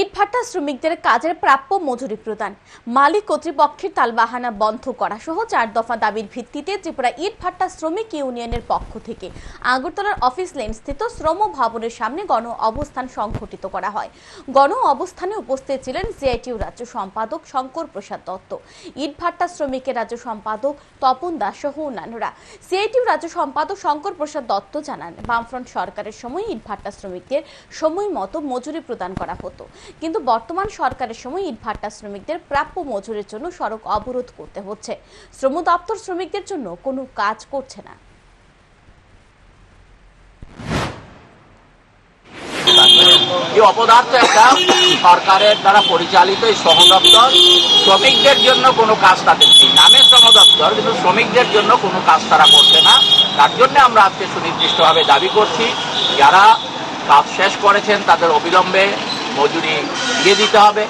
ইটভাটা শ্রমিকদের কাজের প্রাপ্য মজুরি প্রদান। মালিক কর্তৃপক্ষের তালবাহানা বন্ধ করা সহ চার দফা দাবির ভিত্তিতে ত্রিপুরা ইটভাটা শ্রমিক ইউনিয়নের পক্ষ থেকে আগরতলার অফিস লেন স্থিত শ্রম ভবনের সামনে গণ অবস্থান সংঘটিত করা হয়। গণ অবস্থানে উপস্থিত ছিলেন সিআইটিউ রাজ্য সম্পাদক শঙ্কর প্রসাদ দত্ত ইটভাটা শ্রমিকের রাজ্য সম্পাদক তপন দাস সহ অন্যান্যরা। সিআইটিউ রাজ্য সম্পাদক শঙ্কর প্রসাদ দত্ত জানান, বামফ্রন্ট সরকারের সময় ইটভাটা শ্রমিকদের সময় মতো মজুরি প্রদান করা হতো। কিন্তু বর্তমান সরকারের সময় ইটভাটা শ্রমিকদের প্রাপ্য মজুরির জন্য সড়ক অবরোধ করতে হচ্ছে। শ্রম দপ্তর শ্রমিকদের জন্য কোনো কাজ করছে না। এই অপদার্থ একটা সরকারের দ্বারা পরিচালিত এই শ্রম দপ্তর। শ্রমিকদের জন্য কোনো কাজ তাদের নেই। নামে শ্রম দপ্তর, কিন্তু শ্রমিকদের জন্য কোনো কাজ তারা করছে না। তার জন্য আমরা আজকে সুনির্দিষ্টভাবে দাবি করছি, যারা কাজ শেষ করেছেন তাদের অবিলম্বে মজুরি দিয়ে দিতে হবে।